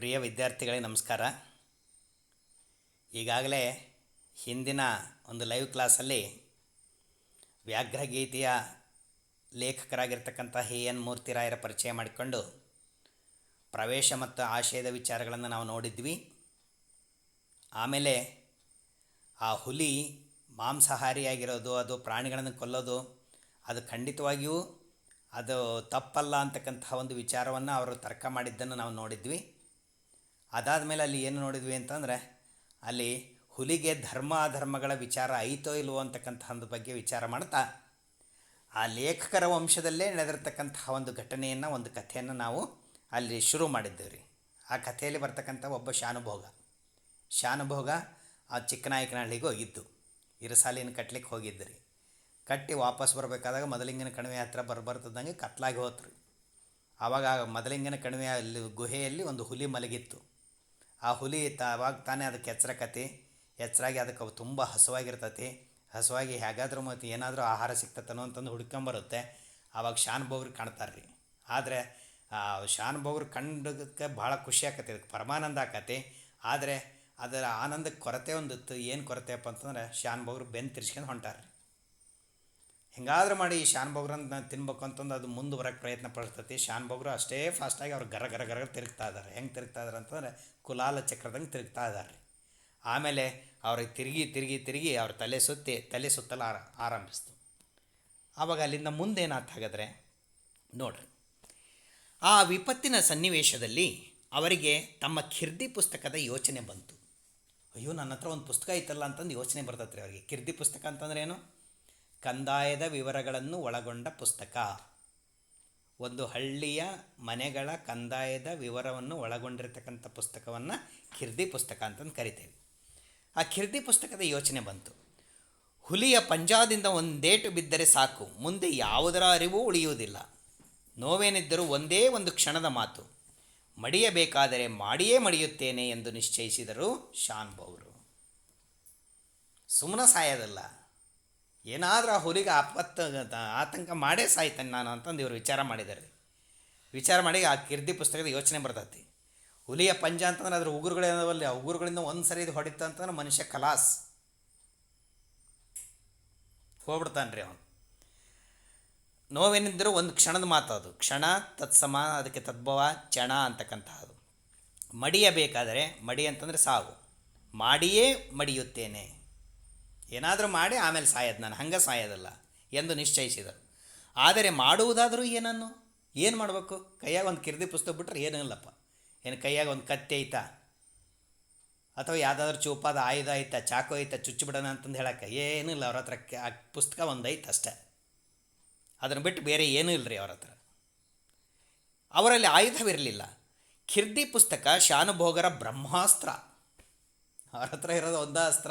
ಪ್ರಿಯ ವಿದ್ಯಾರ್ಥಿಗಳಿಗೆ ನಮಸ್ಕಾರ. ಈಗಾಗಲೇ ಹಿಂದಿನ ಒಂದು ಲೈವ್ ಕ್ಲಾಸಲ್ಲಿ ವ್ಯಾಘ್ರಗೀತೆಯ ಲೇಖಕರಾಗಿರ್ತಕ್ಕಂಥ ಹಿ ಎನ್ ಮೂರ್ತಿರಾಯರ ಪರಿಚಯ ಮಾಡಿಕೊಂಡು ಪ್ರವೇಶ ಮತ್ತು ಆಶಯದ ವಿಚಾರಗಳನ್ನು ನಾವು ನೋಡಿದ್ವಿ. ಆಮೇಲೆ ಆ ಹುಲಿ ಮಾಂಸಾಹಾರಿಯಾಗಿರೋದು, ಅದು ಪ್ರಾಣಿಗಳನ್ನು ಕೊಲ್ಲೋದು, ಅದು ಖಂಡಿತವಾಗಿಯೂ ಅದು ತಪ್ಪಲ್ಲ ಅಂತಕ್ಕಂತಹ ಒಂದು ವಿಚಾರವನ್ನು ಅವರು ತರ್ಕ ಮಾಡಿದ್ದನ್ನು ನಾವು ನೋಡಿದ್ವಿ. ಅದಾದಮೇಲೆ ಅಲ್ಲಿ ಏನು ನೋಡಿದ್ವಿ ಅಂತಂದರೆ, ಅಲ್ಲಿ ಹುಲಿಗೆ ಧರ್ಮ ಅಧರ್ಮಗಳ ವಿಚಾರ ಐತೋ ಇಲ್ವೋ ಅಂತಕ್ಕಂಥದ್ದು ಬಗ್ಗೆ ವಿಚಾರ ಮಾಡ್ತಾ, ಆ ಲೇಖಕರ ವಂಶದಲ್ಲೇ ನಡೆದಿರ್ತಕ್ಕಂತಹ ಒಂದು ಘಟನೆಯನ್ನು, ಒಂದು ಕಥೆಯನ್ನು ನಾವು ಅಲ್ಲಿ ಶುರು ಮಾಡಿದ್ದೇವೆ ರೀ ಆ ಕಥೆಯಲ್ಲಿ ಬರ್ತಕ್ಕಂಥ ಒಬ್ಬ ಶಾನುಭೋಗ. ಶಾನುಭೋಗ ಆ ಚಿಕ್ಕನಾಯಕನಹಳ್ಳಿಗೆ ಹೋಗಿದ್ದು. ಇರಸಾಲಿನ ಕಟ್ಲಿಕ್ಕೆ ಹೋಗಿದ್ದು ರೀ ಕಟ್ಟಿ ವಾಪಸ್ ಬರಬೇಕಾದಾಗ ಮೊದಲಿಂಗನ ಕಣಿವೆ ಹತ್ರ ಬರಬರ್ತದಂಗೆ ಕತ್ಲಾಗಿ ಹೋತ್ರಿ. ಆವಾಗ ಮೊದಲಿಂಗನ ಕಣಿವೆ ಅಲ್ಲಿ, ಗುಹೆಯಲ್ಲಿ ಒಂದು ಹುಲಿ ಮಲಗಿತ್ತು. ಆ ಹುಲಿ ತಾವಾಗ ತಾನೇ ಅದಕ್ಕೆ ಎಚ್ಚರಕತಿ. ಎಚ್ಚರಾಗಿ ಅದಕ್ಕೆ ಅವು ತುಂಬ ಹಸುವಾಗಿರ್ತತಿ. ಹಸುವಾಗಿ ಹೇಗಾದರೂ ಮತ್ತು ಏನಾದರೂ ಆಹಾರ ಸಿಗ್ತತನೋ ಅಂತಂದು ಹುಡ್ಕೊಂಬರುತ್ತೆ. ಆವಾಗ ಶಾನುಭೋಗ್ರು ಕಾಣ್ತಾರೆ ರೀ ಆದರೆ ಬೌರು ಕಂಡಕ್ಕೆ ಭಾಳ ಖುಷಿ ಆಕತಿ. ಅದಕ್ಕೆ ಪರಮಾನಂದ ಆಕತಿ. ಆದರೆ, ಅದರ ಆನಂದಕ್ಕೆ ಕೊರತೆ ಒಂದಿತ್ತು. ಏನು ಕೊರತೆಯಪ್ಪ ಅಂತಂದ್ರೆ ಶಾನುಭೋಗ್ರು ಬೆನ್ನು ತಿರ್ಸ್ಕೊಂಡು ಹೊಂಟಾರೆ ಹೆಂಗಾದ್ರೂ ಮಾಡಿ ಈ ಶಾನ್ಭೋಗ್ರನ್ನ ತಿನ್ಬೇಕು ಅಂತಂದು ಅದು ಮುಂದೆ ಬರೋಕ್ಕೆ ಪ್ರಯತ್ನ ಪಡ್ತೈತಿ. ಶಾನ್ಭೋಗ್ರು ಅಷ್ಟೇ ಫಾಸ್ಟಾಗಿ ಅವ್ರು ಗರ ಗರ ಗರ ತಿರುಗ್ತಾ ಇದ್ದಾರೆ ಹೆಂಗೆ ತಿರುಗ್ತಾ ಇದಾರೆ ಅಂತಂದರೆ ಕುಲಾಲ ಚಕ್ರದಂಗೆ ತಿರುಗ್ತಾ ಇದ್ದಾರೆ ಆಮೇಲೆ ಅವ್ರಿಗೆ ತಿರುಗಿ ತಿರುಗಿ ತಿರುಗಿ ಅವ್ರ ತಲೆ ಸುತ್ತಿ ತಲೆ ಸುತ್ತಲು ಆರ ಆರಂಭಿಸ್ತು. ಆವಾಗ ಅಲ್ಲಿಂದ ಮುಂದೇನು ಹಾಗಾದರೆ ನೋಡ್ರಿ. ಆ ವಿಪತ್ತಿನ ಸನ್ನಿವೇಶದಲ್ಲಿ ಅವರಿಗೆ ತಮ್ಮ ಕಿರ್ದಿ ಪುಸ್ತಕದ ಯೋಚನೆ ಬಂತು. ಅಯ್ಯೋ, ನನ್ನ ಹತ್ರ ಒಂದು ಪುಸ್ತಕ ಐತಲ್ಲ ಅಂತಂದು ಯೋಚನೆ ಬರ್ತೈತೆ ರೀ ಅವರಿಗೆ. ಕಿರ್ದಿ ಪುಸ್ತಕ ಅಂತಂದ್ರೆ ಏನು? ಕಂದಾಯದ ವಿವರಗಳನ್ನು ಒಳಗೊಂಡ ಪುಸ್ತಕ. ಒಂದು ಹಳ್ಳಿಯ ಮನೆಗಳ ಕಂದಾಯದ ವಿವರವನ್ನು ಒಳಗೊಂಡಿರತಕ್ಕಂಥ ಪುಸ್ತಕವನ್ನು ಕಿರ್ದಿ ಪುಸ್ತಕ ಅಂತಂದು ಕರಿತೇವೆ. ಆ ಕಿರ್ದಿ ಪುಸ್ತಕದ ಯೋಚನೆ ಬಂತು. ಹುಲಿಯ ಪಂಜಾದಿಂದ ಒಂದೇಟು ಬಿದ್ದರೆ ಸಾಕು, ಮುಂದೆ ಯಾವುದರ ಅರಿವು ಉಳಿಯುವುದಿಲ್ಲ. ನೋವೇನಿದ್ದರೂ ಒಂದೇ ಒಂದು ಕ್ಷಣದ ಮಾತು, ಮಡಿಯಬೇಕಾದರೆ ಮಾಡಿಯೇ ಮಡಿಯುತ್ತೇನೆ ಎಂದು ನಿಶ್ಚಯಿಸಿದರು ಶಾನ್ಭವರು ಸುಮ್ಮನ ಸಾಯೋದಲ್ಲ. ಏನಾದರೂ ಆ ಹುಲಿಗೆ ಆಪತ್ತು ಆತಂಕ ಮಾಡೇ ಸಾಯ್ತಾನೆ ನಾನು ಅಂತಂದು ಇವರು ವಿಚಾರ ಮಾಡಿದ್ದಾರೆ. ವಿಚಾರ ಮಾಡಿ ಆ ಕಿರ್ದಿ ಪುಸ್ತಕದ ಯೋಚನೆ ಬರ್ತೈತಿ. ಹುಲಿಯ ಪಂಜ ಅಂತಂದ್ರೆ ಅದ್ರ ಉಗುರುಗಳೇನವಲ್ಲ ಆ ಉಗುರುಗಳಿಂದ ಒಂದು ಸರಿ ಇದು ಹೊಡಿತ ಅಂತಂದ್ರೆ ಮನುಷ್ಯ ಕಲಾಸ್ ಹೋಗ್ಬಿಡ್ತಾನೆ ರೀ ಅವನು. ನೋವೇನಿದ್ದರೂ ಒಂದು ಕ್ಷಣದ ಮಾತು ಅದು. ಕ್ಷಣ, ತತ್ಸಮ, ಅದಕ್ಕೆ ತದ್ಭವ ಚಣ ಅಂತಕ್ಕಂತಹದ್ದು ಮಡಿಯಬೇಕಾದರೆ ಮಡಿ ಅಂತಂದರೆ ಸಾವು. ಮಾಡಿಯೇ ಮಡಿಯುತ್ತೇನೆ. ಏನಾದರೂ ಮಾಡಿ ಆಮೇಲೆ ಸಾಯೋದು ನಾನು, ಹಂಗೆ ಸಾಯೋದಲ್ಲ ಎಂದು ನಿಶ್ಚಯಿಸಿದರು. ಆದರೆ ಮಾಡುವುದಾದರೂ ಏನನ್ನು? ಏನು ಮಾಡಬೇಕು? ಕೈಯಾಗ ಒಂದು ಕಿರ್ದಿ ಪುಸ್ತಕ ಬಿಟ್ಟರೆ ಏನಿಲ್ಲಪ್ಪ ಏನು ಕೈಯಾಗ ಒಂದು ಕತ್ತಿ ಐತಾ? ಅಥವಾ ಯಾವುದಾದ್ರೂ ಚೂಪಾದ ಆಯುಧ ಐತಾ, ಚಾಕು ಐತಾ, ಚುಚ್ಚು ಬಿಡೋಣ ಅಂತಂದು ಹೇಳಕ್ಕೆ ಏನೂ ಇಲ್ಲ ಅವ್ರ ಹತ್ರ ಆ ಪುಸ್ತಕ ಒಂದು ಐತೆ ಅಷ್ಟೇ. ಅದನ್ನು ಬಿಟ್ಟು ಬೇರೆ ಏನೂ ಇಲ್ಲ ರೀ ಅವ್ರ ಹತ್ರ. ಅವರಲ್ಲಿ ಆಯುಧವಿರಲಿಲ್ಲ. ಕಿರ್ದಿ ಪುಸ್ತಕ ಶಾನುಭೋಗರ ಬ್ರಹ್ಮಾಸ್ತ್ರ. ಅವ್ರ ಹತ್ರ ಇರೋದು ಒಂದೇ ಅಸ್ತ್ರ.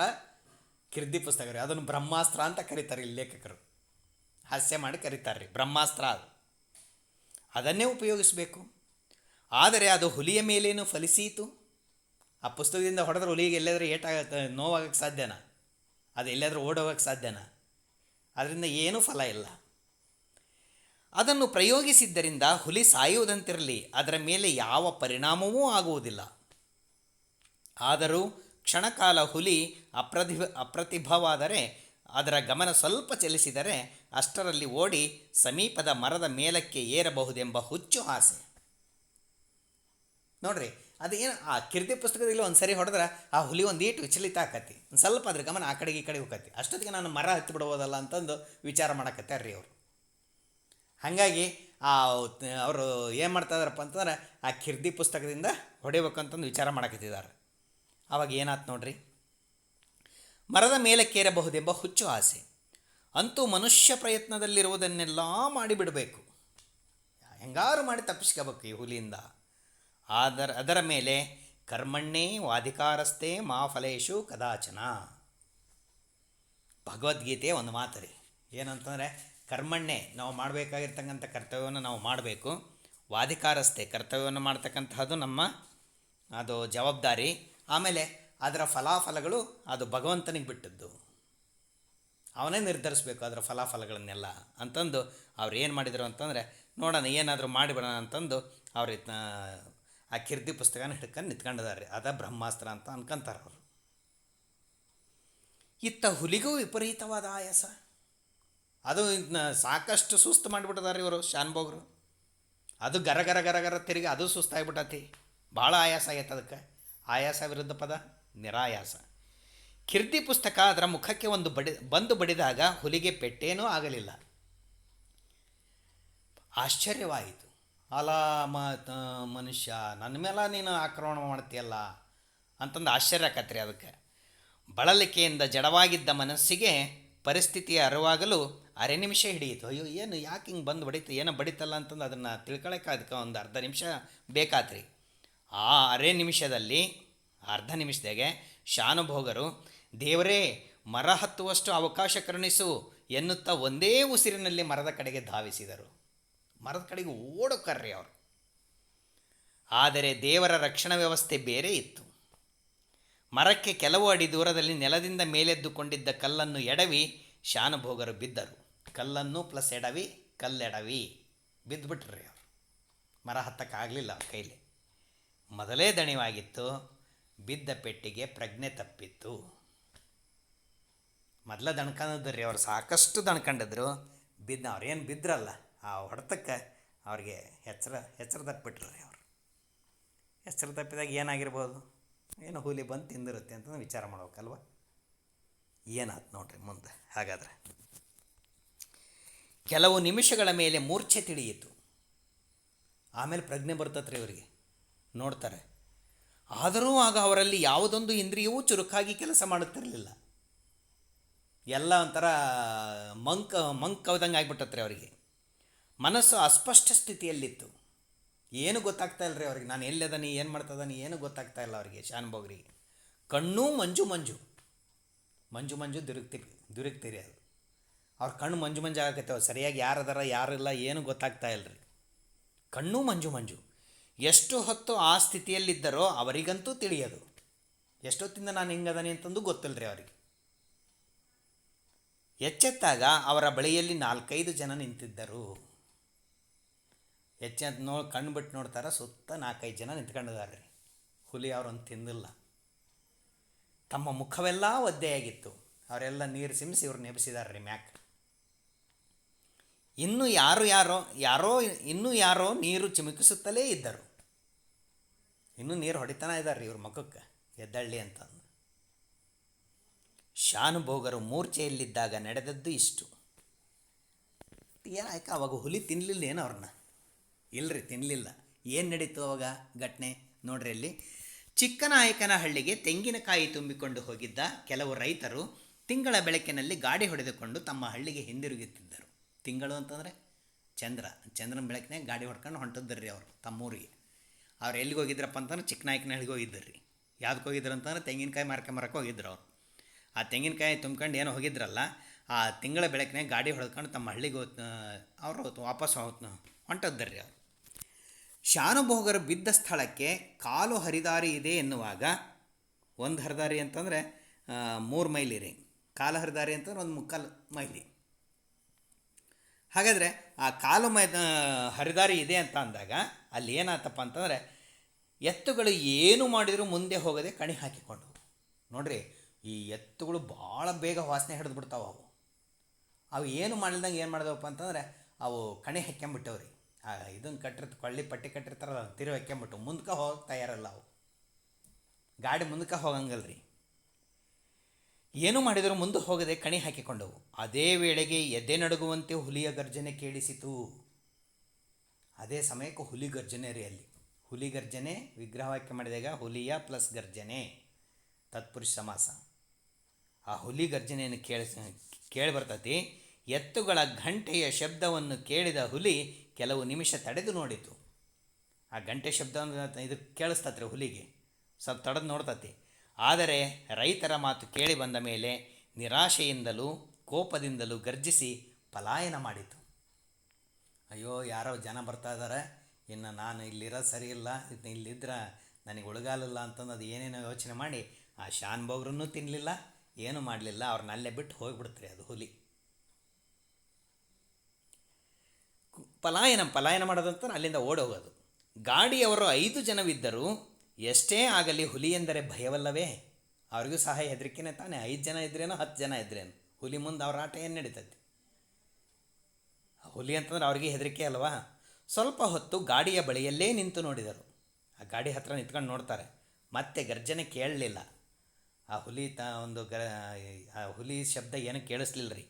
ಕಿರ್ದಿ ಪುಸ್ತಕ ರೀ ಅದನ್ನು ಬ್ರಹ್ಮಾಸ್ತ್ರ ಅಂತ ಕರೀತಾರೆ ಇಲ್ಲಿ ಲೇಖಕರು. ಹಾಸ್ಯ ಮಾಡಿ ಕರೀತಾರೆ ರೀ ಬ್ರಹ್ಮಾಸ್ತ್ರ ಅದು. ಅದನ್ನೇ ಉಪಯೋಗಿಸಬೇಕು. ಆದರೆ ಅದು ಹುಲಿಯ ಮೇಲೇನು ಫಲಿಸೀತು. ಆ ಪುಸ್ತಕದಿಂದ ಹೊಡೆದ್ರೆ ಹುಲಿಗೆ ಎಲ್ಲಾದರೂ ಏಟಾಗತ್ತೆ, ನೋವಾಗಕ್ಕೆ ಸಾಧ್ಯನಾ? ಅದು ಎಲ್ಲಾದರೂ ಓಡೋಗಕ್ಕೆ ಸಾಧ್ಯನಾ? ಅದರಿಂದ ಏನೂ ಫಲ ಇಲ್ಲ. ಅದನ್ನು ಪ್ರಯೋಗಿಸಿದ್ದರಿಂದ ಹುಲಿ ಸಾಯುವುದಂತಿರಲಿ, ಅದರ ಮೇಲೆ ಯಾವ ಪರಿಣಾಮವೂ ಆಗುವುದಿಲ್ಲ. ಆದರೂ ಕ್ಷಣಕಾಲ ಹುಲಿ ಅಪ್ರತಿಭ, ಅಪ್ರತಿಭವಾದರೆ ಅದರ ಗಮನ ಸ್ವಲ್ಪ ಚಲಿಸಿದರೆ ಅಷ್ಟರಲ್ಲಿ ಓಡಿ ಸಮೀಪದ ಮರದ ಮೇಲಕ್ಕೆ ಏರಬಹುದೆಂಬ ಹುಚ್ಚು ಆಸೆ. ನೋಡ್ರಿ ಅದೇನು ಆ ಕಿರ್ದಿ ಪುಸ್ತಕದಲ್ಲಿ ಒಂದು ಸರಿ ಹೊಡೆದ್ರೆ ಆ ಹುಲಿ ಒಂದು ಈಟು ವಿಚಲಿತ ಆಕತಿ. ಒಂದು ಸ್ವಲ್ಪ ಅದ್ರ ಗಮನ ಆ ಕಡೆಗೆ ಈ ಕಡೆ ಹೋಗತಿ ಅಷ್ಟೊತ್ತಿಗೆ ನಾನು ಮರ ಹತ್ತಿ ಬಿಡ್ಬೋದಲ್ಲ ಅಂತಂದು ವಿಚಾರ ಮಾಡಕತ್ತಾರೆ ರೀ ಅವರು. ಹಾಗಾಗಿ ಆ ಅವರು ಏನು ಮಾಡ್ತಾ ಇದಾರಪ್ಪ ಅಂತಂದ್ರೆ ಆ ಕಿರ್ದಿ ಪುಸ್ತಕದಿಂದ ಹೊಡಿಬೇಕಂತಂದು ವಿಚಾರ ಮಾಡಕತ್ತಿದ್ದಾರೆ. ಆವಾಗ ಏನಾಯ್ತು ನೋಡ್ರಿ? ಮರದ ಮೇಲೆ ಮೇಲಕ್ಕೇರಬಹುದೆಂಬ ಹುಚ್ಚು ಆಸೆ. ಅಂತೂ ಮನುಷ್ಯ ಪ್ರಯತ್ನದಲ್ಲಿರುವುದನ್ನೆಲ್ಲ ಮಾಡಿಬಿಡಬೇಕು. ಹೆಂಗಾರು ಮಾಡಿ ತಪ್ಪಿಸ್ಕೋಬೇಕು ಈ ಹುಲಿಯಿಂದ. ಅದರ ಅದರ ಮೇಲೆ ಕರ್ಮಣ್ಣೇ ವಾಧಿಕಾರಸ್ಥೆ ಮಾ ಫಲೇಶು ಕದಾಚನ. ಭಗವದ್ಗೀತೆಯ ಒಂದು ಮಾತು ರೀ. ಏನಂತಂದರೆ, ಕರ್ಮಣ್ಣೆ, ನಾವು ಮಾಡಬೇಕಾಗಿರ್ತಕ್ಕಂಥ ಕರ್ತವ್ಯವನ್ನು ನಾವು ಮಾಡಬೇಕು. ವಾಧಿಕಾರಸ್ಥೆ, ಕರ್ತವ್ಯವನ್ನು ಮಾಡ್ತಕ್ಕಂತಹದ್ದು ನಮ್ಮ, ಅದು ಜವಾಬ್ದಾರಿ. ಆಮೇಲೆ ಅದರ ಫಲಾಫಲಗಳು ಅದು ಭಗವಂತನಿಗೆ ಬಿಟ್ಟದ್ದು. ಅವನೇ ನಿರ್ಧರಿಸ್ಬೇಕು ಅದರ ಫಲಾಫಲಗಳನ್ನೆಲ್ಲ. ಅಂತಂದು ಅವ್ರು ಏನು ಮಾಡಿದರು ಅಂತಂದರೆ, ನೋಡೋಣ, ಏನಾದರೂ ಮಾಡಿಬಿಡೋಣ ಅಂತಂದು ಅವ್ರ ಆ ಕಿರ್ದಿ ಪುಸ್ತಕನ ಹಿಡ್ಕೊಂಡು ನಿಂತ್ಕೊಂಡಿದ್ದಾರೆ. ಅದ ಬ್ರಹ್ಮಾಸ್ತ್ರ ಅಂತ ಅನ್ಕೊಂತಾರೆ ಅವರು. ಇತ್ತ ಹುಲಿಗೂ ವಿಪರೀತವಾದ ಆಯಾಸ. ಅದು ಸಾಕಷ್ಟು ಸುಸ್ತು ಮಾಡಿಬಿಟ್ಟಿದ್ದಾರೆ ಇವರು, ಶಾನ್ಭೋಗರು. ಅದು ಗರ ಗರ ಗರ ಗರ ತಿರುಗಿ ಅದು ಸುಸ್ತಾಗ್ಬಿಟ್ಟತಿ ಭಾಳ ಆಯಾಸ ಆಗೈತೆ ಅದಕ್ಕೆ. ಆಯಾಸ ವಿರುದ್ಧ ಪದ? ನಿರಾಯಾಸ. ಕೀರ್ತಿ ಪುಸ್ತಕ ಅದರ ಮುಖಕ್ಕೆ ಒಂದು ಬಡಿ, ಬಂದು ಬಡಿದಾಗ ಹುಲಿಗೆ ಪೆಟ್ಟೇನೂ ಆಗಲಿಲ್ಲ. ಆಶ್ಚರ್ಯವಾಯಿತು. ಅಲ ಮ ಮನುಷ್ಯ, ನನ್ನ ಮೇಲೆ ನೀನು ಆಕ್ರಮಣ ಮಾಡ್ತೀಯಲ್ಲ? ಅಂತಂದು ಆಶ್ಚರ್ಯ ಆಕತ್ರಿ ಅದಕ್ಕೆ. ಬಳಲಿಕೆಯಿಂದ ಜಡವಾಗಿದ್ದ ಮನಸ್ಸಿಗೆ ಪರಿಸ್ಥಿತಿಯ ಅರಿವಾಗಲು ಅರೆ ನಿಮಿಷ ಹಿಡಿಯಿತು. ಅಯ್ಯೋ, ಏನು, ಯಾಕೆ ಹಿಂಗೆ ಬಂದು ಬಡಿತು, ಏನೋ ಬಡಿತಲ್ಲ ಅಂತಂದು ಅದನ್ನು ತಿಳ್ಕೊಳಕ್ಕೆ ಅದಕ್ಕೆ ಒಂದು ಅರ್ಧ ನಿಮಿಷ ಬೇಕಾತ್ರಿ. ಆ ಅರೆ ನಿಮಿಷದಲ್ಲಿ, ಅರ್ಧ ನಿಮಿಷದಾಗೆ ಶಾನುಭೋಗರು, ದೇವರೇ, ಮರ ಹತ್ತುವಷ್ಟು ಅವಕಾಶ ಕರುಣಿಸು ಎನ್ನುತ್ತಾ ಒಂದೇ ಉಸಿರಿನಲ್ಲಿ ಮರದ ಕಡೆಗೆ ಧಾವಿಸಿದರು. ಮರದ ಕಡೆಗೆ ಓಡೋಕರ್ರಿ ಅವರು. ಆದರೆ ದೇವರ ರಕ್ಷಣಾ ವ್ಯವಸ್ಥೆ ಬೇರೆ ಇತ್ತು. ಮರಕ್ಕೆ ಕೆಲವು ಅಡಿ ದೂರದಲ್ಲಿ ನೆಲದಿಂದ ಮೇಲೆದ್ದುಕೊಂಡಿದ್ದ ಕಲ್ಲನ್ನು ಎಡವಿ ಶಾನುಭೋಗರು ಬಿದ್ದರು. ಕಲ್ಲನ್ನು ಪ್ಲಸ್ ಎಡವಿ, ಕಲ್ಲೆಡವಿ. ಬಿದ್ದುಬಿಟ್ರಿ ಅವರು. ಮರ ಹತ್ತಕ್ಕಾಗಲಿಲ್ಲ ಅವ್ರ ಕೈಲಿ. ಮೊದಲೇ ದಣಿವಾಗಿತ್ತು, ಬಿದ್ದ ಪೆಟ್ಟಿಗೆ ಪ್ರಜ್ಞೆ ತಪ್ಪಿತ್ತು. ಮೊದಲ ರೀ, ಅವ್ರು ಸಾಕಷ್ಟು ದಣ್ಕೊಂಡಿದ್ರು. ಬಿದ್ದ ಅವ್ರೇನು ಬಿದ್ರಲ್ಲ, ಆ ಹೊಡೆತಕ್ಕೆ ಅವ್ರಿಗೆ ಹೆಸರ ಹೆಸರು ರೀ ಅವರು. ಹೆಸರು ತಪ್ಪಿದಾಗ ಏನಾಗಿರ್ಬೋದು? ಏನು ಹುಲಿ ಬಂದು ತಿಂದಿರುತ್ತೆ ಅಂತ ವಿಚಾರ ಮಾಡ್ಬೇಕಲ್ವ? ಏನಾಯ್ತು ನೋಡ್ರಿ ಮುಂದೆ, ಹಾಗಾದ್ರೆ. ಕೆಲವು ನಿಮಿಷಗಳ ಮೇಲೆ ಮೂರ್ಛೆ ತಿಳಿಯಿತು. ಆಮೇಲೆ ಪ್ರಜ್ಞೆ ಬರ್ತತ್ರಿ ಇವರಿಗೆ. ನೋಡ್ತಾರೆ. ಆದರೂ ಆಗ ಅವರಲ್ಲಿ ಯಾವುದೊಂದು ಇಂದ್ರಿಯವೂ ಚುರುಕಾಗಿ ಕೆಲಸ ಮಾಡುತ್ತಿರಲಿಲ್ಲ. ಎಲ್ಲ ಒಂಥರ ಮಂಕ ಮಂಕ್ ಕವ್ದಂಗೆ ಆಗಿಬಿಟ್ಟತ್ರಿ ಅವರಿಗೆ. ಮನಸ್ಸು ಅಸ್ಪಷ್ಟ ಸ್ಥಿತಿಯಲ್ಲಿತ್ತು. ಏನು ಗೊತ್ತಾಗ್ತಾ ಇಲ್ಲರಿ ಅವ್ರಿಗೆ? ನಾನು ಎಲ್ಲಿದ್ದಾನೆ ಏನು ಮಾಡ್ತದನಿ ಏನು ಗೊತ್ತಾಗ್ತಾ ಇಲ್ಲ ಅವರಿಗೆ ಶಾನುಭೋಗರಿಗೆ ಕಣ್ಣು ಮಂಜು ಮಂಜು. ಮಂಜು ಮಂಜು ದುರುಕ್ತಿ, ದುರುಕ್ತಿರಿ ಅದು. ಅವ್ರ ಕಣ್ಣು ಮಂಜು ಮಂಜು ಆಗತ್ತವ ಸರಿಯಾಗಿ ಯಾರದಾರ, ಯಾರಿಲ್ಲ, ಏನು ಗೊತ್ತಾಗ್ತಾ ಇಲ್ಲರಿ ಕಣ್ಣು ಮಂಜು ಮಂಜು. ಎಷ್ಟು ಹೊತ್ತು ಆ ಸ್ಥಿತಿಯಲ್ಲಿದ್ದರೋ ಅವರಿಗಂತೂ ತಿಳಿಯದು. ಎಷ್ಟೊತ್ತಿಂದ ನಾನು ಹಿಂಗದನಿ ಅಂತಂದು ಗೊತ್ತಿಲ್ಲರಿ ಅವರಿಗೆ. ಎಚ್ಚೆತ್ತಾಗ ಅವರ ಬಳಿಯಲ್ಲಿ ನಾಲ್ಕೈದು ಜನ ನಿಂತಿದ್ದರು. ಎಚ್ಚೆತ್ ನೋ ಕಣ್ಣು ಬಿಟ್ಟು ನೋಡ್ತಾರ, ಸುತ್ತ ನಾಲ್ಕೈದು ಜನ ನಿಂತ್ಕೊಂಡಿದ್ದಾರೆ ರೀ ಹುಲಿ ಅವ್ರನ್ನ ತಿಂದಿಲ್ಲ. ತಮ್ಮ ಮುಖವೆಲ್ಲ ಒದ್ದೆಯಾಗಿತ್ತು. ಅವರೆಲ್ಲ ನೀರು ಸಿಮಿಸಿ ಇವ್ರು ರೀ ಮ್ಯಾಕ್. ಇನ್ನು ಯಾರು ಯಾರೋ ಯಾರೋ, ಇನ್ನೂ ಯಾರೋ ನೀರು ಚಿಮುಕಿಸುತ್ತಲೇ ಇದ್ದರು. ಇನ್ನೂ ನೀರು ಹೊಡಿತಾನೆ ಇದ್ದಾರೆ ಇವ್ರ ಮಕ್ಕಕ್ಕೆ ಎದ್ದಳ್ಳಿ ಅಂತಂದು. ಶಾನುಭೋಗರು ಮೂರ್ಛೆಯಲ್ಲಿದ್ದಾಗ ನಡೆದದ್ದು ಇಷ್ಟು. ಏನಾಯ್ಕ, ಅವಾಗ ಹುಲಿ ತಿನ್ನಲಿಲ್ಲ ಏನು ಅವ್ರನ್ನ? ಇಲ್ರಿ ತಿನ್ನಲಿಲ್ಲ ಏನು ನಡೀತು ಅವಾಗ ಘಟನೆ? ನೋಡ್ರಿ ಅಲ್ಲಿ. ಚಿಕ್ಕನಾಯಕನಹಳ್ಳಿಗೆ ತೆಂಗಿನಕಾಯಿ ತುಂಬಿಕೊಂಡು ಹೋಗಿದ್ದ ಕೆಲವು ರೈತರು ತಿಂಗಳ ಬೆಳಕಿನಲ್ಲಿ ಗಾಡಿ ಹೊಡೆದುಕೊಂಡು ತಮ್ಮ ಹಳ್ಳಿಗೆ ಹಿಂದಿರುಗುತ್ತಿದ್ದರು. ತಿಂಗಳು ಅಂತಂದರೆ ಚಂದ್ರ, ಚಂದ್ರನ ಬೆಳಕಿನಾಗ ಗಾಡಿ ಹೊಡ್ಕೊಂಡು ಹೊಂಟದ್ರಿ ಅವರು, ತಮ್ಮೂರಿಗೆ. ಅವ್ರು ಎಲ್ಲಿಗೆ ಹೋಗಿದ್ರಪ್ಪ ಅಂತಂದ್ರೆ ಚಿಕ್ಕನಾಯಕನಹಳ್ಳಿಗೆ ಹೋಗಿದ್ದರು ರೀ. ಯಾವ್ದಕ್ಕೆ ಹೋಗಿದ್ರು ಅಂತಂದ್ರೆ ತೆಂಗಿನಕಾಯಿ ಮಾರ್ಕೊಂಬರಕ್ಕೆ ಹೋಗಿದ್ರು ಅವ್ರು. ಆ ತೆಂಗಿನಕಾಯಿ ತುಂಬ್ಕೊಂಡು ಏನೋ ಹೋಗಿದ್ರಲ್ಲ, ಆ ತಿಂಗಳ ಬೆಳಕಿನಾಗ ಗಾಡಿ ಹೊಡ್ಕೊಂಡು ತಮ್ಮ ಹಳ್ಳಿಗೆ ಅವರು ವಾಪಸ್ ಹೋತ್ ರೀ ಅವರು. ಶಾನುಭೋಗರು ಬಿದ್ದ ಸ್ಥಳಕ್ಕೆ ಕಾಲು ಹರಿದಾರಿ ಇದೆ ಎನ್ನುವಾಗ ಒಂದು ಹರಿದಾರಿ ಅಂತಂದರೆ ಮೂರು ಮೈಲಿ ರೀ. ಕಾಲು ಹರಿದಾರಿ ಅಂತಂದ್ರೆ ಒಂದು ಮುಕ್ಕಾಲು ಮೈಲಿ. ಹಾಗಾದರೆ ಆ ಕಾಲು ಮೈ ಹರಿದಾರಿ ಇದೆ ಅಂತ ಅಂದಾಗ ಅಲ್ಲಿ ಏನಾಯ್ತಪ್ಪ ಅಂತಂದರೆ, ಎತ್ತುಗಳು ಏನು ಮಾಡಿದರೂ ಮುಂದೆ ಹೋಗದೆ ಕಣಿ ಹಾಕಿಕೊಂಡು. ನೋಡ್ರಿ, ಈ ಎತ್ತುಗಳು ಭಾಳ ಬೇಗ ವಾಸನೆ ಹಿಡಿದು ಬಿಡ್ತಾವೆ ಅವು. ಅವು ಏನು ಮಾಡಿಲ್ದಂಗೆ ಏನು ಮಾಡಿದವಪ್ಪ ಅಂತಂದರೆ, ಅವು ಕಣಿ ಹಾಕ್ಕೊಂಬಿಟ್ಟವ್ರಿ ಆ ಇದನ್ನು ಕಟ್ಟಿರ್ತ, ಕೊಳ್ಳಿ ಪಟ್ಟಿ ಕಟ್ಟಿರ್ತಾರಲ್ಲ ತಿರುವ ಹಾಕ್ಕೊಂಬಿಟ್ಟು ಮುಂದಕ್ಕೆ ಹೋಗಕ್ಕೆ ತಯಾರಲ್ಲ ಅವು. ಗಾಡಿ ಮುಂದಕ್ಕೆ ಹೋಗಂಗಲ್ರಿ. ಏನು ಮಾಡಿದರೂ ಮುಂದೆ ಹೋಗದೆ ಕಣಿ ಹಾಕಿಕೊಂಡವು. ಅದೇ ವೇಳೆಗೆ ಎದೆ ನಡುಗುವಂತೆ ಹುಲಿಯ ಗರ್ಜನೆ ಕೇಳಿಸಿತು. ಅದೇ ಸಮಯಕ್ಕೆ ಹುಲಿ ಗರ್ಜನೆ ರೀ ಅಲ್ಲಿ. ಹುಲಿ ಗರ್ಜನೆ ವಿಗ್ರಹವಾಕ್ಯ ಮಾಡಿದಾಗ ಹುಲಿಯ ಪ್ಲಸ್ ಗರ್ಜನೆ, ತತ್ಪುರುಷ ಸಮಾಸ. ಆ ಹುಲಿ ಗರ್ಜನೆಯನ್ನು ಕೇಳಿ ಕೇಳಿ ಬರ್ತತಿ, ಎತ್ತುಗಳ ಘಂಟೆಯ ಶಬ್ದವನ್ನು ಕೇಳಿದ ಹುಲಿ ಕೆಲವು ನಿಮಿಷ ತಡೆದು ನೋಡಿತು. ಆ ಗಂಟೆ ಶಬ್ದವನ್ನು ಇದು ಕೇಳಿಸ್ತತ್ರಿ ಹುಲಿಗೆ, ಸ್ವಲ್ಪ ತಡೆದು ನೋಡ್ತತಿ. ಆದರೆ ರೈತರ ಮಾತು ಕೇಳಿ ಬಂದ ಮೇಲೆ ನಿರಾಶೆಯಿಂದಲೂ ಕೋಪದಿಂದಲೂ ಗರ್ಜಿಸಿ ಪಲಾಯನ ಮಾಡಿತು. ಅಯ್ಯೋ, ಯಾರೋ ಜನ ಬರ್ತಾ ಇದ್ದಾರೆ ಇನ್ನು ನಾನು ಇಲ್ಲಿರೋದು ಸರಿ ಇಲ್ಲ. ಇನ್ನು ಇಲ್ಲಿದ್ರೆ ನನಗೆ ಉಳಗಾಲಲ್ಲ ಅಂತಂದು ಅದು ಏನೇನೋ ಯೋಚನೆ ಮಾಡಿ ಆ ಶಾನ್ ಬೋಗ್ರನ್ನೂ ತಿನ್ನಲಿಲ್ಲ ಏನೂ ಮಾಡಲಿಲ್ಲ. ಅವ್ರನ್ನ ಅಲ್ಲೇ ಬಿಟ್ಟು ಹೋಗಿಬಿಡ್ತಾರೆ ಅದು ಹುಲಿ. ಪಲಾಯನ ಪಲಾಯನ ಮಾಡೋದಂತ ಅಲ್ಲಿಂದ ಓಡೋಗೋದು. ಗಾಡಿಯವರು ಐದು ಜನವಿದ್ದರೂ ಎಷ್ಟೇ ಆಗಲಿ ಹುಲಿ ಎಂದರೆ ಭಯವಲ್ಲವೇ? ಅವ್ರಿಗೂ ಸಹ ಹೆದರಿಕೆನೇ ತಾನೇ. ಐದು ಜನ ಇದ್ರೇನೋ ಹತ್ತು ಜನ ಇದ್ರೇನು? ಹುಲಿ ಮುಂದೆ ಅವ್ರ ಆಟ ಏನು ನಡೀತೈತಿ? ಹುಲಿ ಅಂತಂದ್ರೆ ಅವ್ರಿಗೆ ಹೆದರಿಕೆ ಅಲ್ವಾ? ಸ್ವಲ್ಪ ಹೊತ್ತು ಗಾಡಿಯ ಬಳಿಯಲ್ಲೇ ನಿಂತು ನೋಡಿದರು. ಆ ಗಾಡಿ ಹತ್ರ ನಿಂತ್ಕೊಂಡು ನೋಡ್ತಾರೆ. ಮತ್ತೆ ಗರ್ಜನೆ ಕೇಳಲಿಲ್ಲ. ಆ ಹುಲಿ ತ, ಒಂದು ಗ ಆ ಹುಲಿ ಶಬ್ದ ಏನೂ ಕೇಳಿಸ್ಲಿಲ್ಲ ರೀ.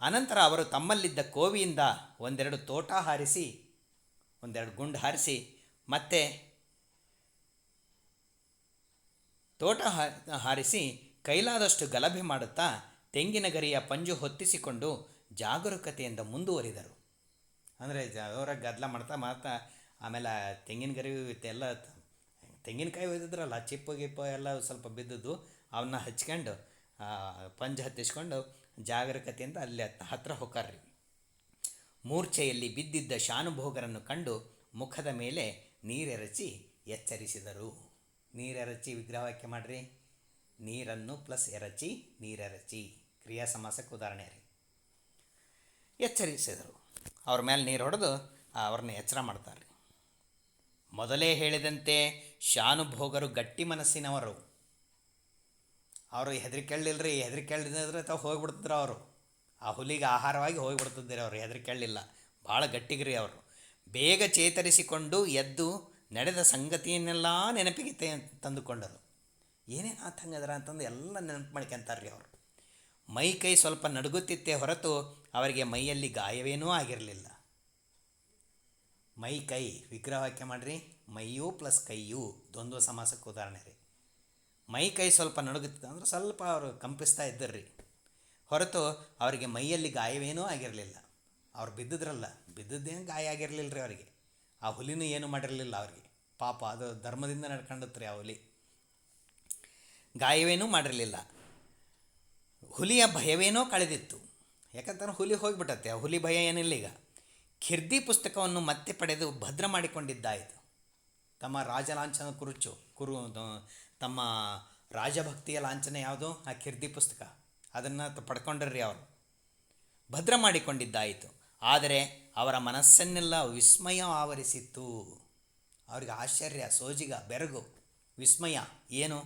ಅನಂತರ ಅವರು ತಮ್ಮಲ್ಲಿದ್ದ ಕೋವಿಯಿಂದ ಒಂದೆರಡು ತೋಟ ಹಾರಿಸಿ, ಒಂದೆರಡು ಗುಂಡು ಹಾರಿಸಿ, ಮತ್ತೆ ತೋಟ ಹಾರಿಸಿ ಕೈಲಾದಷ್ಟು ಗಲಭೆ ಮಾಡುತ್ತಾ ತೆಂಗಿನ ಗರಿಯ ಪಂಜು ಹೊತ್ತಿಸಿಕೊಂಡು ಜಾಗರೂಕತೆಯಿಂದ ಮುಂದುವರಿದರು. ಅಂದರೆ ಅವರ ಗದ್ದಲ ಮಾಡ್ತಾ ಮಾಡ್ತಾ ಆಮೇಲೆ ತೆಂಗಿನ ಗರಿ ಎಲ್ಲ ತೆಂಗಿನಕಾಯಿ ಒಯ್ದಿದ್ರಲ್ಲ, ಚಿಪ್ಪು ಗಿಪ್ಪು ಎಲ್ಲ ಸ್ವಲ್ಪ ಬಿದ್ದದ್ದು ಅವನ್ನ ಹಚ್ಕೊಂಡು ಪಂಜ ಹತ್ತಿಸ್ಕೊಂಡು ಜಾಗರೂಕತೆಯಿಂದ ಅಲ್ಲಿ ಹತ್ತಿರ ಹೊಕ್ಕಾರ್ರಿ. ಮೂರ್ಛೆಯಲ್ಲಿ ಬಿದ್ದಿದ್ದ ಶಾನುಭೋಗರನ್ನು ಕಂಡು ಮುಖದ ಮೇಲೆ ನೀರೆರಚಿ ಎಚ್ಚರಿಸಿದರು. ನೀರೆರಚಿ ವಿಗ್ರಹವಾಕ್ಯ ಮಾಡಿರಿ. ನೀರನ್ನು ಪ್ಲಸ್ ಎರಚಿ ನೀರೆರಚಿ. ಕ್ರಿಯಾ ಸಮಾಸಕ್ಕೆ ಉದಾಹರಣೆ ರೀ. ಎಚ್ಚರಿಸಿದರು. ಅವ್ರ ಮೇಲೆ ನೀರು ಹೊಡೆದು ಅವ್ರನ್ನ ಎಚ್ಚರ ಮಾಡ್ತಾರೆ. ಮೊದಲೇ ಹೇಳಿದಂತೆ ಶಾನುಭೋಗರು ಗಟ್ಟಿ ಮನಸ್ಸಿನವರು. ಅವರು ಹೆದರಿಕೆಳ್ಳಿಲ್ಲ ರೀ ಹೆದರಿಕೆಳ್ಳಿದ್ರೆ ತಾವು ಹೋಗಿಬಿಡ್ತಿದ್ರು ಅವರು. ಆ ಹುಲಿಗೆ ಆಹಾರವಾಗಿ ಹೋಗಿಬಿಡ್ತಿದ್ದೀರಿ ಅವರು ಹೆದರಿಕೆಳ್ಳಿಲ್ಲ ಭಾಳ ಗಟ್ಟಿಗ್ರಿ ಅವರು. ಬೇಗ ಚೇತರಿಸಿಕೊಂಡು ಎದ್ದು ನಡೆದ ಸಂಗತಿಯನ್ನೆಲ್ಲ ನೆನಪಿಗೆ ತಂದುಕೊಂಡರು. ಏನೇ ಆತಂಗದ್ರ ಅಂತಂದು ಎಲ್ಲ ನೆನಪು ಮಾಡ್ಕೊಂತಾರ್ರಿ ಅವರು. ಮೈ ಕೈ ಸ್ವಲ್ಪ ನಡುಗುತ್ತಿತ್ತೇ ಹೊರತು ಅವರಿಗೆ ಮೈಯಲ್ಲಿ ಗಾಯವೇನೂ ಆಗಿರಲಿಲ್ಲ. ಮೈ, ಕೈ ವಿಗ್ರಹವಾಕ್ಯ ಮಾಡಿರಿ. ಮೈಯು ಪ್ಲಸ್ ಕೈಯು ದ್ವಂದ್ವ ಸಮಾಸಕ್ಕೆ ಉದಾಹರಣೆ ರೀ. ಮೈ, ಕೈ ಸ್ವಲ್ಪ ನಡುಗುತ್ತಿತ್ತು ಅಂದ್ರೆ ಸ್ವಲ್ಪ ಅವರು ಕಂಪಿಸ್ತಾ ಇದ್ದರು ರೀ ಹೊರತು ಅವರಿಗೆ ಮೈಯಲ್ಲಿ ಗಾಯವೇನೂ ಆಗಿರಲಿಲ್ಲ. ಅವ್ರು ಬಿದ್ದಿದ್ರಲ್ಲ, ಬಿದ್ದದ್ದೇನು ಗಾಯ ಆಗಿರಲಿಲ್ಲ ರೀ ಅವರಿಗೆ. ಆ ಹುಲಿನೂ ಏನು ಮಾಡಿರಲಿಲ್ಲ ಅವ್ರಿಗೆ. ಪಾಪ ಅದು ಧರ್ಮದಿಂದ ನಡ್ಕೊಂಡತ್ತು ರೀ ಆ ಹುಲಿ. ಗಾಯವೇನೂ ಮಾಡಿರಲಿಲ್ಲ. ಹುಲಿಯ ಭಯವೇನೋ ಕಳೆದಿತ್ತು. ಯಾಕಂತಂದ್ರೆ ಹುಲಿ ಹೋಗಿಬಿಟ್ಟತ್ತೆ, ಆ ಹುಲಿ ಭಯ ಏನಿಲ್ಲ ಈಗ. ಖಿರ್ದಿ ಪುಸ್ತಕವನ್ನು ಮತ್ತೆ ಪಡೆದು ಭದ್ರ ಮಾಡಿಕೊಂಡಿದ್ದಾಯಿತು. ತಮ್ಮ ರಾಜ ಲಾಂಛನ ಕುರುಚು, ಕುರು ತಮ್ಮ ರಾಜಭಕ್ತಿಯ ಲಾಂಛನ ಯಾವುದು? ಆ ಖಿರ್ದಿ ಪುಸ್ತಕ. ಅದನ್ನು ಪಡ್ಕೊಂಡ್ರಿ ಅವರು. ಭದ್ರ ಮಾಡಿಕೊಂಡಿದ್ದಾಯಿತು. ಆದರೆ ಅವರ ಮನಸ್ಸನ್ನೆಲ್ಲ ವಿಸ್ಮಯ ಆವರಿಸಿತ್ತು. ಅವ್ರಿಗೆ ಆಶ್ಚರ್ಯ, ಸೋಜಿಗ, ಬೆರಗು, ವಿಸ್ಮಯ. ಏನು?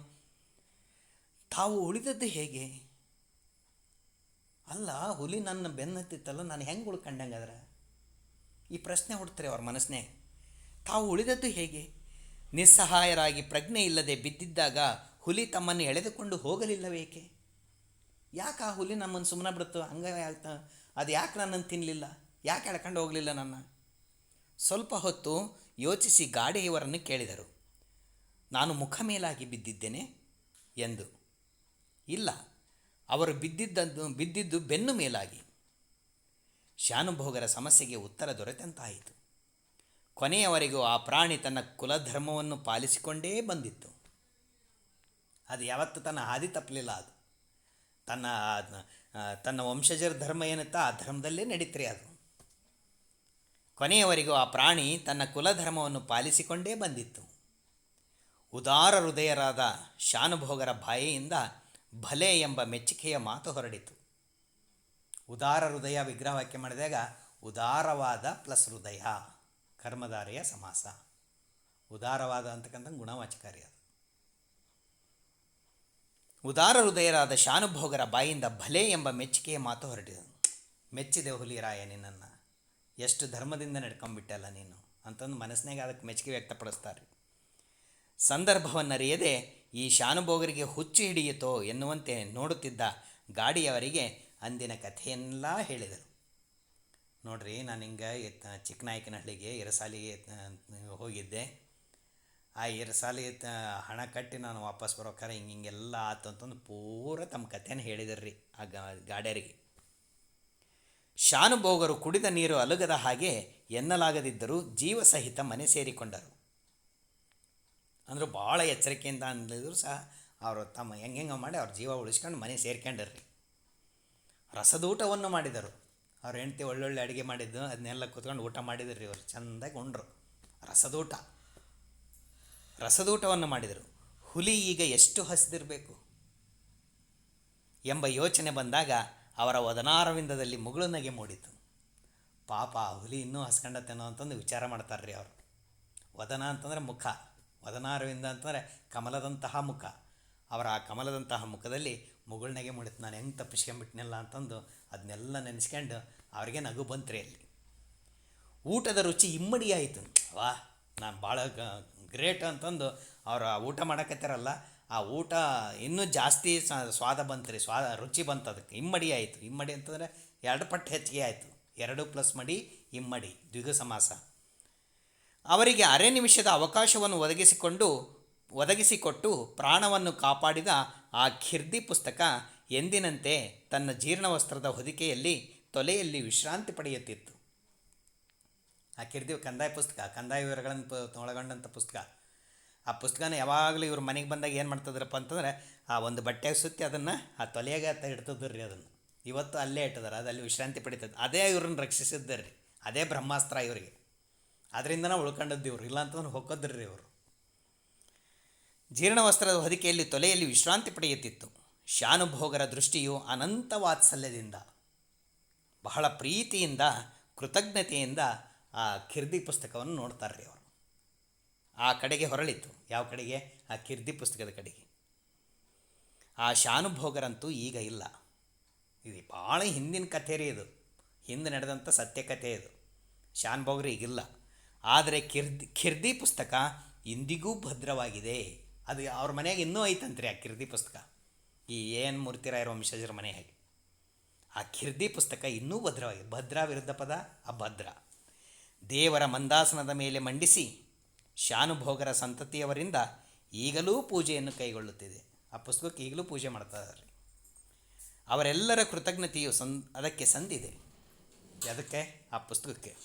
ತಾವು ಉಳಿದದ್ದು ಹೇಗೆ? ಅಲ್ಲ, ಹುಲಿ ನನ್ನ ಬೆನ್ನತ್ತಿತ್ತಲ್ಲ, ನಾನು ಹೆಂಗೆ ಉಳ್ಕಂಡಂಗಾದ್ರೆ ಈ ಪ್ರಶ್ನೆ ಹುಡ್ತಾರೆ ಅವ್ರ ಮನಸ್ಸನ್ನೇ ತಾವು ಉಳಿದದ್ದು ಹೇಗೆ? ನಿಸ್ಸಹಾಯರಾಗಿ ಪ್ರಜ್ಞೆ ಇಲ್ಲದೆ ಬಿದ್ದಿದ್ದಾಗ ಹುಲಿ ತಮ್ಮನ್ನು ಎಳೆದುಕೊಂಡು ಹೋಗಲಿಲ್ಲವೇಕೆ? ಯಾಕೆ ಆ ಹುಲಿ ನಮ್ಮನ್ನು ಸುಮ್ಮನೆ ಬಿಡ್ತು? ಹಂಗೆ ಆಗ್ತಾ ಅದು ಯಾಕೆ ನನ್ನನ್ನು ತಿನ್ನಲಿಲ್ಲ ಯಾಕೆ ಎಳ್ಕೊಂಡು ಹೋಗಲಿಲ್ಲ ನನ್ನ? ಸ್ವಲ್ಪ ಹೊತ್ತು ಯೋಚಿಸಿ ಗಾಡಿಯವರನ್ನು ಕೇಳಿದರು. ನಾನು ಮುಖ ಮೇಲಾಗಿ ಬಿದ್ದಿದ್ದೇನೆ ಎಂದು. ಇಲ್ಲ ಅವರು ಬಿದ್ದಿದ್ದದ್ದು, ಬಿದ್ದಿದ್ದು ಬೆನ್ನು ಮೇಲಾಗಿ. ಶಾನುಭೋಗರ ಸಮಸ್ಯೆಗೆ ಉತ್ತರ ದೊರೆತಂತಾಯಿತು. ಕೊನೆಯವರೆಗೂ ಆ ಪ್ರಾಣಿ ತನ್ನ ಕುಲಧರ್ಮವನ್ನು ಪಾಲಿಸಿಕೊಂಡೇ ಬಂದಿತ್ತು. ಅದು ಯಾವತ್ತೂ ತನ್ನ ಹಾದಿ ತಪ್ಪಲಿಲ್ಲ ಅದು. ತನ್ನ ತನ್ನ ವಂಶಜರ ಧರ್ಮ ಏನುತ್ತಾ ಆ ಧರ್ಮದಲ್ಲೇ ನಡೀತ್ರಿ ಅದು. ಕೊನೆಯವರೆಗೂ ಆ ಪ್ರಾಣಿ ತನ್ನ ಕುಲಧರ್ಮವನ್ನು ಪಾಲಿಸಿಕೊಂಡೇ ಬಂದಿತ್ತು. ಉದಾರ ಹೃದಯರಾದ ಶಾನುಭೋಗರ ಬಾಯಿಯಿಂದ ಭಲೆ ಎಂಬ ಮೆಚ್ಚುಗೆಯ ಮಾತು ಹೊರಡಿತು. ಉದಾರ ಹೃದಯ ವಿಗ್ರಹ ವಾಕ್ಯ ಮಾಡಿದಾಗ ಉದಾರವಾದ ಪ್ಲಸ್ ಹೃದಯ, ಕರ್ಮಧಾರೆಯ ಸಮಾಸ. ಉದಾರವಾದ ಅಂತಕ್ಕಂಥ ಗುಣವಾಚಕಾರಿ ಅದು. ಉದಾರ ಹೃದಯರಾದ ಶಾನುಭೋಗರ ಬಾಯಿಂದ ಭಲೆ ಎಂಬ ಮೆಚ್ಚುಗೆಯ ಮಾತು ಹೊರಟಿದನು ಮೆಚ್ಚಿದೆ ಹುಲಿರಾಯ ನಿನ್ನನ್ನು. ಎಷ್ಟು ಧರ್ಮದಿಂದ ನಡ್ಕೊಂಬಿಟ್ಟಲ್ಲ ನೀನು ಅಂತಂದು ಮನಸ್ಸಿನಾಗ ಅದಕ್ಕೆ ಮೆಚ್ಚುಗೆ ವ್ಯಕ್ತಪಡಿಸ್ತಾರೆ. ಸಂದರ್ಭವನ್ನರಿಯದೆ ಈ ಶಾನುಭೋಗರಿಗೆ ಹುಚ್ಚು ಹಿಡಿಯಿತೋ ಎನ್ನುವಂತೆ ನೋಡುತ್ತಿದ್ದ ಗಾಡಿಯವರಿಗೆ ಅಂದಿನ ಕಥೆಯೆಲ್ಲ ಹೇಳಿದರು. ನೋಡ್ರಿ, ನಾನು ಹಿಂಗೆ ಚಿಕ್ಕನಾಯಕನಹಳ್ಳಿಗೆ ಇರಸಾಲಿಗೆ ಹೋಗಿದ್ದೆ. ಆ ಇರಸಾಲಿ ಹಣ ಕಟ್ಟಿ ನಾನು ವಾಪಸ್ ಬರೋಕ್ಕಾರ ಹಿಂಗೆ ಹಿಂಗೆಲ್ಲ ಆತು ಅಂತಂದು ಪೂರ ತಮ್ಮ ಕಥೆನ ಹೇಳಿದರು ರೀ ಆ ಗಾಡ್ಯರಿಗೆ. ಶಾನುಭೋಗರು ಕುಡಿದ ನೀರು ಅಲುಗದ ಹಾಗೆ ಎನ್ನಲಾಗದಿದ್ದರೂ ಜೀವ ಸಹಿತ ಮನೆ ಸೇರಿಕೊಂಡರು. ಅಂದ್ರೆ ಭಾಳ ಎಚ್ಚರಿಕೆಯಿಂದ ಅಂದಿದ್ರು ಸಹ ಅವರು ತಮ್ಮ ಹೆಂಗೆ ಹೆಂಗೆ ಮಾಡಿ ಅವ್ರ ಜೀವ ಉಳಿಸ್ಕೊಂಡು ಮನೆ ಸೇರ್ಕೊಂಡರ್ರಿ ರಸದೂಟವನ್ನು ಮಾಡಿದರು. ಅವ್ರ ಹೆಂಡತಿ ಒಳ್ಳೊಳ್ಳೆ ಅಡುಗೆ ಮಾಡಿದ್ದು ಅದನ್ನೆಲ್ಲ ಕೂತ್ಕೊಂಡು ಊಟ ಮಾಡಿದ್ರು ರೀ ಅವ್ರು ಚೆಂದಾಗಿ ಉಂಡ್ರು. ರಸದೂಟ. ರಸದೂಟವನ್ನು ಮಾಡಿದರು. ಹುಲಿ ಈಗ ಎಷ್ಟು ಹಸಿದಿರಬೇಕು? ಎಂಬ ಯೋಚನೆ ಬಂದಾಗ ಅವರ ವದನಾರವಿಂದದಲ್ಲಿ ಮುಗುಳು ನಗೆ ಮೂಡಿತು. ಪಾಪ ಹುಲಿ ಇನ್ನೂ ಹಸ್ಕೊಂಡತ್ತೇನೋ ಅಂತಂದು ವಿಚಾರ ಮಾಡ್ತಾರೆ ರೀ ಅವರು. ವದನ ಅಂತಂದರೆ ಮುಖ. ವದನಾರವಿಂದ ಅಂತಂದರೆ ಕಮಲದಂತಹ ಮುಖ. ಅವರ ಆ ಕಮಲದಂತಹ ಮುಖದಲ್ಲಿ ಮುಗುಳ್ನಗೆ ಮುಡಿತು ನಾನು ಹೆಂಗೆ ತಪ್ಪಿಸ್ಕೊಂಬಿಟ್ನಲ್ಲ ಅಂತಂದು ಅದನ್ನೆಲ್ಲ ನೆನೆಸ್ಕೊಂಡು ಅವ್ರಿಗೆ ನಗು ಬಂತ್ರಿ ಅಲ್ಲಿ. ಊಟದ ರುಚಿ ಇಮ್ಮಡಿಯಾಯಿತು. ವಾ, ನಾನು ಭಾಳ ಗ್ರೇಟ್ ಅಂತಂದು ಅವ್ರು ಊಟ ಮಾಡಕತ್ತಾರಲ್ಲ, ಆ ಊಟ ಇನ್ನೂ ಜಾಸ್ತಿ ಸ್ವಾದ ಬಂತು ಸ್ವಾದ, ರುಚಿ ಬಂತು ಅದಕ್ಕೆ. ಇಮ್ಮಡಿ ಆಯಿತು. ಇಮ್ಮಡಿ ಅಂತಂದರೆ ಎರಡು ಪಟ್ಟು ಹೆಚ್ಚಿಗೆ ಆಯಿತು. ಎರಡು ಪ್ಲಸ್ ಮಡಿ, ಇಮ್ಮಡಿ ದ್ವಿಗು ಸಮಾಸ. ಅವರಿಗೆ ಅರೆ ನಿಮಿಷದ ಅವಕಾಶವನ್ನು ಒದಗಿಸಿಕೊಂಡು, ಒದಗಿಸಿಕೊಟ್ಟು ಪ್ರಾಣವನ್ನು ಕಾಪಾಡಿದ ಆ ಖಿರ್ದಿ ಪುಸ್ತಕ ಎಂದಿನಂತೆ ತನ್ನ ಜೀರ್ಣವಸ್ತ್ರದ ಹೊದಿಕೆಯಲ್ಲಿ ತೊಲೆಯಲ್ಲಿ ವಿಶ್ರಾಂತಿ ಪಡೆಯುತ್ತಿತ್ತು. ಆ ಕಿರ್ದಿ ಕಂದಾಯ ಪುಸ್ತಕ, ಕಂದಾಯ ವಿವರಗಳನ್ನು ಒಳಗೊಂಡಂಥ ಪುಸ್ತಕ. ಆ ಪುಸ್ತಕನ ಯಾವಾಗಲೂ ಇವ್ರ ಮನೆಗೆ ಬಂದಾಗ ಏನು ಮಾಡ್ತದ್ರಪ್ಪ ಅಂತಂದರೆ, ಆ ಒಂದು ಬಟ್ಟೆ ಸುತ್ತಿ ಅದನ್ನು ಆ ತೊಲೆಯಾಗೆ ಇಡ್ತಿದ್ರು ಅದನ್ನು. ಇವತ್ತು ಅಲ್ಲೇ ಇಟ್ಟದಾರೆ ಅದಲ್ಲಿ ವಿಶ್ರಾಂತಿ ಪಡಿತದೆ. ಅದೇ ಇವ್ರನ್ನ ರಕ್ಷಿಸಿದ್ದರು ಅದೇ ಬ್ರಹ್ಮಾಸ್ತ್ರ ಇವರಿಗೆ. ಅದರಿಂದನೇ ಉಳ್ಕೊಂಡದ್ದು ಇವರು. ಇಲ್ಲ ಅಂತಂದ್ರೆ ಹೊಕ್ಕದ್ರಿ ರೀ ಇವರು ಜೀರ್ಣವಸ್ತ್ರದ ಹೊದಿಕೆಯಲ್ಲಿ, ತೊಲೆಯಲ್ಲಿ ವಿಶ್ರಾಂತಿ ಪಡೆಯುತ್ತಿತ್ತು. ಶಾನುಭೋಗರ ದೃಷ್ಟಿಯು ಅನಂತ ವಾತ್ಸಲ್ಯದಿಂದ ಬಹಳ ಪ್ರೀತಿಯಿಂದ, ಕೃತಜ್ಞತೆಯಿಂದ ಆ ಕಿರ್ದಿ ಪುಸ್ತಕವನ್ನು ನೋಡ್ತಾರೆ ರೀ ಅವರು. ಆ ಕಡೆಗೆ ಹೊರಳಿತು ಯಾವ ಕಡೆಗೆ? ಆ ಕಿರ್ದಿ ಪುಸ್ತಕದ ಕಡೆಗೆ. ಆ ಶಾನುಭೋಗರಂತೂ ಈಗ ಇಲ್ಲ. ಇದು ಭಾಳ ಹಿಂದಿನ ಕಥೆ ರೀ ಇದು. ಹಿಂದೆ ನಡೆದಂಥ ಸತ್ಯಕಥೆ ಇದು. ಶಾನುಭೋಗರು ಈಗಿಲ್ಲ. ಆದರೆ ಕಿರ್ದಿ ಕಿರ್ದಿ ಪುಸ್ತಕ ಇಂದಿಗೂ ಭದ್ರವಾಗಿದೆ. ಅದು ಅವ್ರ ಮನೆಯಾಗ ಇನ್ನೂ ಐತಂತ್ರಿ ಆ ಕಿರ್ದಿ ಪುಸ್ತಕ. ಈ ಏನು ಮೂರ್ತಿರಾಯರ ವಂಶಜರ ಹೇಗೆ. ಆ ಕಿರ್ದಿ ಪುಸ್ತಕ ಇನ್ನೂ ಭದ್ರವಾಗಿದೆ. ಭದ್ರ ವಿರುದ್ಧ ಪದ, ಅಭದ್ರ. ದೇವರ ಮಂದಾಸನದ ಮೇಲೆ ಮಂಡಿಸಿ ಶಾನುಭೋಗರ ಸಂತತಿಯವರಿಂದ ಈಗಲೂ ಪೂಜೆಯನ್ನು ಕೈಗೊಳ್ಳುತ್ತಿದೆ. ಆ ಪುಸ್ತಕಕ್ಕೆ ಈಗಲೂ ಪೂಜೆ ಮಾಡ್ತಾ ಇದ್ದಾರೆ. ಅವರೆಲ್ಲರ ಕೃತಜ್ಞತೆಯು ಸಂ, ಅದಕ್ಕೆ ಸಂದಿದೆ. ಅದಕ್ಕೆ ಆ ಪುಸ್ತಕಕ್ಕೆ.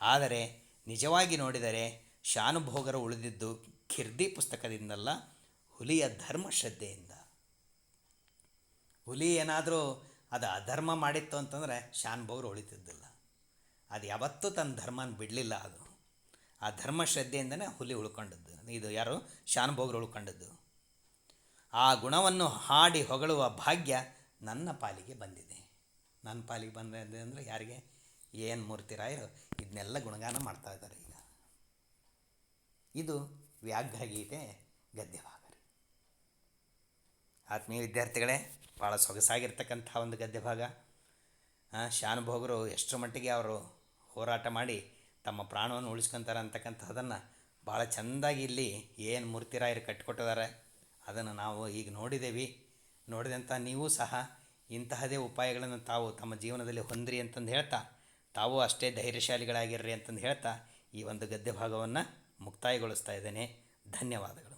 ಆದರೆ ನಿಜವಾಗಿ ನೋಡಿದರೆ ಶಾನುಭೋಗರು ಉಳಿದಿದ್ದು ಖಿರ್ದಿ ಪುಸ್ತಕದಿಂದಲ್ಲ, ಹುಲಿಯ ಧರ್ಮಶ್ರದ್ಧೆಯಿಂದ ಹುಲಿ ಏನಾದರೂ ಅದು ಅಧರ್ಮ ಮಾಡಿತ್ತು ಅಂತಂದರೆ ಶಾನುಭೋಗರು ಉಳಿತಿದ್ದಿಲ್ಲ. ಅದು ಯಾವತ್ತೂ ತನ್ನ ಧರ್ಮನ ಬಿಡಲಿಲ್ಲ ಅದು. ಆ ಧರ್ಮಶ್ರದ್ಧೆಯಿಂದನೇ ಹುಲಿ ಉಳ್ಕೊಂಡದ್ದು. ಇದು ಯಾರು? ಶಾನುಭೋಗರು ಉಳ್ಕೊಂಡದ್ದು. ಆ ಗುಣವನ್ನು ಹಾಡಿ ಹೊಗಳುವ ಭಾಗ್ಯ ನನ್ನ ಪಾಲಿಗೆ ಬಂದಿದೆ. ನನ್ನ ಪಾಲಿಗೆ ಬಂದಿದೆ ಅಂದರೆ ಯಾರಿಗೆ? ಏನು ಮೂರ್ತಿರಾಯರು ಇದನ್ನೆಲ್ಲ ಗುಣಗಾನ ಮಾಡ್ತಾ ಇದ್ದಾರೆ ಈಗ. ಇದು ವ್ಯಾಘ್ರಗೀತೆ ಗದ್ಯಭಾಗ ರೀ ಆತ್ಮೀಯ ವಿದ್ಯಾರ್ಥಿಗಳೇ, ಭಾಳ ಸೊಗಸಾಗಿರ್ತಕ್ಕಂಥ ಒಂದು ಗದ್ಯಭಾಗ. ಶಾನುಭೋಗರು ಎಷ್ಟರ ಮಟ್ಟಿಗೆ ಅವರು ಹೋರಾಟ ಮಾಡಿ ತಮ್ಮ ಪ್ರಾಣವನ್ನು ಉಳಿಸ್ಕೊಂತಾರೆ ಅಂತಕ್ಕಂಥದ್ದನ್ನು ಭಾಳ ಚೆಂದಾಗಿ ಇಲ್ಲಿ ಏನು ಮೂರ್ತಿರಾಯರು ಕಟ್ಟಿಕೊಟ್ಟಿದ್ದಾರೆ ಅದನ್ನು ನಾವು ಈಗ ನೋಡಿದ್ದೇವೆ ನೋಡಿದಂಥ ನೀವು ಸಹ ಇಂತಹದೇ ಉಪಾಯಗಳನ್ನು ತಾವು ತಮ್ಮ ಜೀವನದಲ್ಲಿ ಹೊಂದ್ರಿ ಅಂತಂದು ಹೇಳ್ತಾ ತಾವು ಅಷ್ಟೇ ಧೈರ್ಯಶಾಲಿಗಳಾಗಿರ್ರಿ ಅಂತಂದು ಹೇಳ್ತಾ ಈ ಒಂದು ಗದ್ಯ ಭಾಗವನ್ನು ಮುಕ್ತಾಯಗೊಳಿಸ್ತಾ ಇದ್ದೇನೆ. ಧನ್ಯವಾದಗಳು.